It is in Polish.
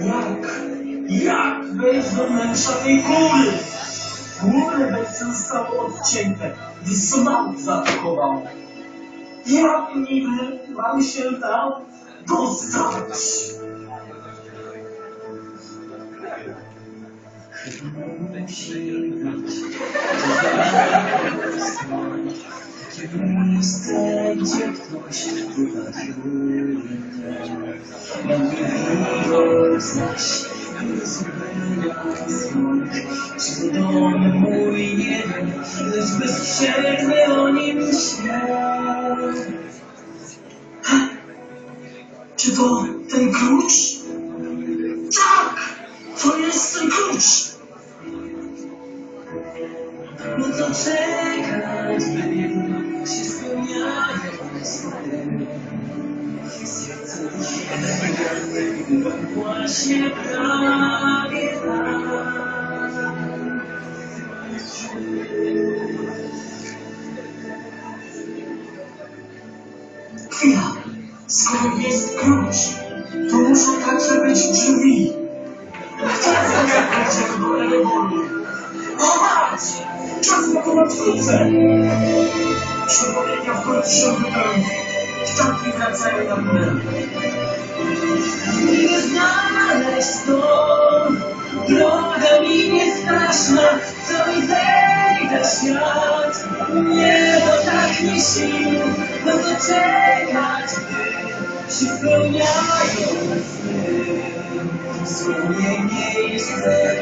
Jak? Jak wejść do wnętrza tej góry? Górne wejście zostało odcięte, gdy Sonaut zaatakował. Jak niby mam się tam dostać? Takie miejsce, gdzie ktoś mnie. Czy to dom mój wiem, lecz bez przerwy o nim myślę. Czy to ten klucz? Tak! To jest ten klucz! No to czekać, by się spełniają. Właśnie prawie tak. Skoro jest klucz, to muszą także być drzwi. Kto zagadać jak do Erebolu? O mać! Czas na to wkrótce! Przemówienia w końcu się wypełni. Ptaki wracają na mnie. Droga mi nie straszna, co mi zejdę świat. Nie to tak mi sił, no to czekać, gdy się spełniają sny. Swoje miejsce